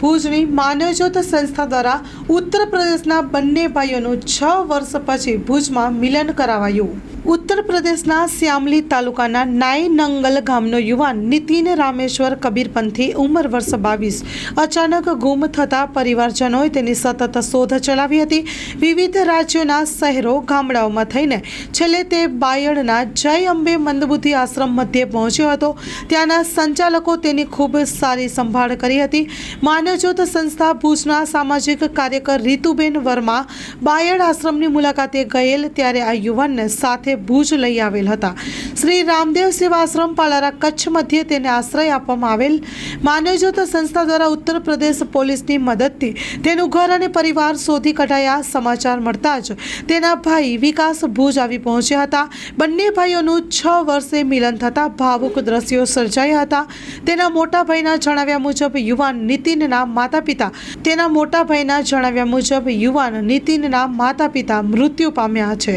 ભુજની માનવજ્યોત સંસ્થા દ્વારા ઉત્તર પ્રદેશના બંને ભાઈઓનું છ વર્ષ પછી ભુજમાં મિલન કરાવાયું. ઉત્તર પ્રદેશના શ્યામલી તાલુકાના નાઈ નંગલ ગામનો યુવાન નીતિન રામેશ્વર કબીરપંથી ઉંમર વર્ષ બાવીસ. અચાનક ગુમ થતા પરિવારજનોએ તેની સતત શોધ ચલાવી હતી. વિવિધ રાજ્યોના શહેરો ગામડાઓમાં થઈને છેલ્લે તે બાયડના જય અંબે મંદબુદ્ધિ આશ્રમ મધ્યે પહોંચ્યો હતો. ત્યાંના સંચાલકો તેની ખૂબ સારી સંભાળ કરી હતી. માનવજ્યોત સંસ્થા ભુજના સામાજિક કાર્યકર રીતુબેન વર્મા બાયડ આશ્રમની મુલાકાતે ગયેલ ત્યારે આ યુવાનને સાથે ભુજ લઈ આવેલ હતા. શ્રી રામદેવ સેવાશ્રમ પાલારા કચ્છ મધ્યે તેને આશ્રય આપવામાં આવેલ. માનવજ્યોત સંસ્થા દ્વારા ઉત્તર પ્રદેશ પોલીસની મદદથી તેનું ઘર અને પરિવાર શોધી કઢાયા સમાચાર મળતા જ તેના ભાઈ વિકાસ ભુજ આવી પહોંચ્યા હતા. બંને ભાઈઓનું છ વર્ષે મિલન થતાં ભાવુક દ્રશ્યો સર્જાયા હતા. તેના મોટા ભાઈના જણાવ્યા મુજબ યુવાન નીતિનના માતા પિતા તેના મોટા ભાઈના જણાવ્યા મુજબ યુવાન નીતિનના માતા પિતા મૃત્યુ પામ્યા છે.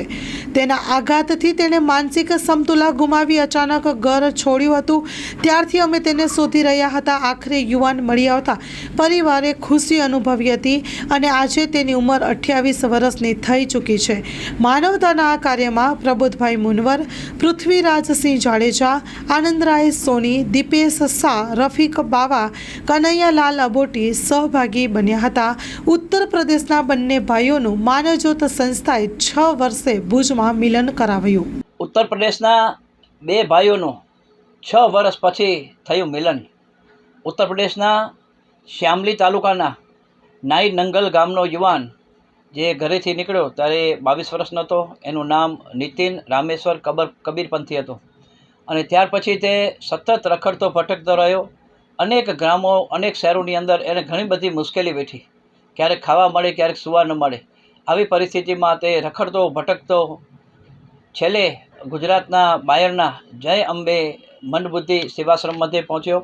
તેના આઘાતથી તેણે માનસિક સમતુલા ગુમાવી અચાનક ઘર છોડ્યું હતું. ત્યારથી અમે તેને શોધી રહ્યા હતા. આખરે યુવાન મળી આવતા પરિવારે ખુશી અનુભવી હતી અને આજે તેની ઉંમર અઠ્યાવીસ વર્ષની થઈ ચૂકી છે. માનવતાના આ કાર્યમાં પ્રબોધભાઈ મુનવર પૃથ્વીરાજસિંહ જાડેજા, આનંદરાય સોની, દીપેશ શાહ, રફીક બાવા, કનૈયાલાલ અબોટી સહભાગી બન્યા હતા. ઉત્તર પ્રદેશના બંને ભાઈઓનું માનવજ્યોત સંસ્થાએ છ વર્ષે ભુજમાં મિલન કરાવ્યું. ઉત્તર પ્રદેશના બે ભાઈઓનું છ વર્ષ પછી થયું મિલન. ઉત્તર પ્રદેશના શ્યામલી તાલુકાના નાઈ નંગલ ગામનો યુવાન જે ઘરેથી નીકળ્યો ત્યારે બાવીસ વર્ષનો હતો, એનું નામ નીતિન રામેશ્વર કબર કબીરપંથી હતું. અને ત્યાર પછી તે સતત રખડતો ભટકતો રહ્યો. અનેક ગ્રામો, અનેક શહેરોની અંદર એને ઘણી બધી મુશ્કેલી વેઠી. ક્યારેક ખાવા મળે, ક્યારેક સુવા ન મળે. આવી પરિસ્થિતિમાં તે રખડતો, ભટકતો છેલ્લે ગુજરાતના બાયરના જય અંબે મનબુદ્ધિ સેવાશ્રમ મધ્યે પહોંચ્યો.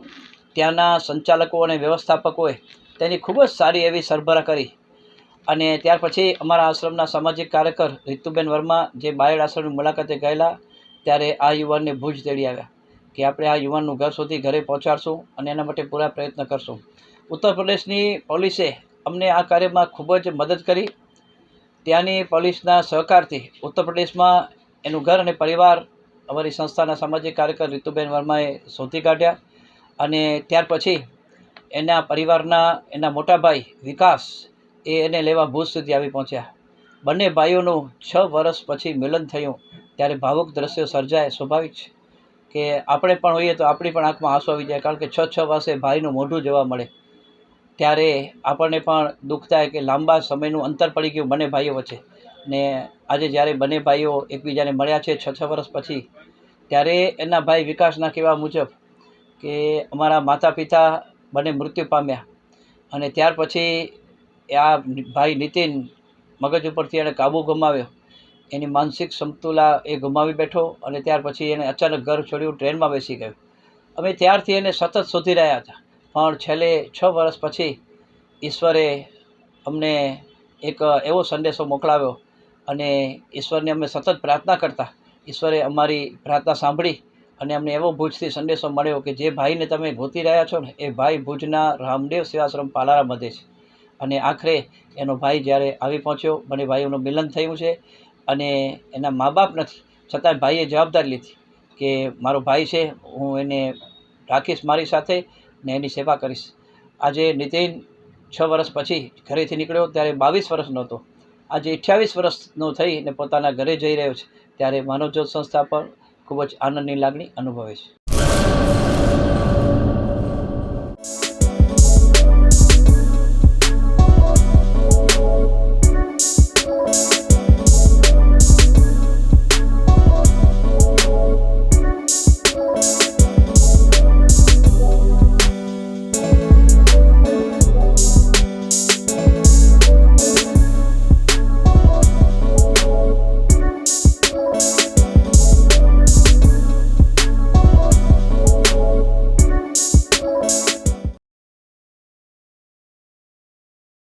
ત્યાંના સંચાલકો અને વ્યવસ્થાપકોએ તેની ખૂબ જ સારી એવી સરભરા કરી. અને ત્યાર પછી અમારા આશ્રમના સામાજિક કાર્યકર રીતુબેન વર્મા જે બાયડ આશ્રમની મુલાકાતે ગયેલા, ત્યારે આ યુવાનને ભુજ તેડી આવ્યા કે આપણે આ યુવાનનું ઘર સુધી ઘરે પહોંચાડશું અને એના માટે પૂરા પ્રયત્ન કરશું. ઉત્તર પ્રદેશની પોલીસે અમને આ કાર્યમાં ખૂબ જ મદદ કરી. ત્યાંની પોલીસના સહકારથી ઉત્તર પ્રદેશમાં એનું ઘર અને પરિવાર અમારી સંસ્થાના સામાજિક કાર્યકર રીતુબેન વર્માએ શોધી કાઢ્યા અને ત્યાર પછી એના પરિવારના, એના મોટા ભાઈ વિકાસ એ એને લેવા ભૂજ સુધી આવી પહોંચ્યા. બંને ભાઈઓનું છ વર્ષ પછી મિલન થયું, ત્યારે ભાવુક દ્રશ્યો સર્જાય સ્વાભાવિક છે કે આપણે પણ હોઈએ તો આપણી પણ આંખમાં આંસુ આવી જાય, કારણ કે છ છ વર્ષે ભાઈનું મોઢું જોવા મળે. ત્યારે આપણને પણ દુઃખ થાય કે લાંબા સમયનું અંતર પડી ગયું બંને ભાઈઓ વચ્ચે. ને આજે જ્યારે બંને ભાઈઓ એકબીજાને મળ્યા છે છ છ વર્ષ પછી, ત્યારે એના ભાઈ વિકાસના કહેવા મુજબ કે અમારા માતા પિતા બંને મૃત્યુ પામ્યા અને ત્યાર પછી આ ભાઈ નીતિન મગજ ઉપરથી એણે કાબુ ગુમાવ્યો. એની માનસિક સમતુલા એ ગુમાવી બેઠો અને ત્યાર પછી એને અચાનક ઘર છોડ્યું, ટ્રેનમાં બેસી ગયો. અમે ત્યારથી એને સતત શોધી રહ્યા હતા, પણ છેલ્લે છ વર્ષ પછી ઈશ્વરે અમને એક એવો સંદેશો મોકલાવ્યો અને ઈશ્વરને અમે સતત પ્રાર્થના કરતા. ઈશ્વરે અમારી પ્રાર્થના સાંભળી અને અમને એવો ભુજથી સંદેશો મળ્યો કે જે ભાઈને તમે ગોતી રહ્યા છો ને, એ ભાઈ ભુજના રામદેવ સેવાશ્રમ પાલારા મધે છે. અને આખરે એનો ભાઈ જ્યારે આવી પહોંચ્યો બંને ભાઈઓનું મિલન થયું છે અને એના મા બાપ નથી, છતાંય ભાઈએ જવાબદારી લીધી કે મારો ભાઈ છે, હું એને રાખીશ મારી સાથે ને એની સેવા કરીશ. આજે નીતિન છ વર્ષ પછી ઘરેથી નીકળ્યો, ત્યારે બાવીસ વર્ષનો હતો આજે અઠ્યાવીસ વર્ષનો થઈને પોતાના ઘરે જઈ રહ્યો છે, ત્યારે માનવજ્યોત સંસ્થા પર ખૂબ જ આનંદની લાગણી અનુભવે છે.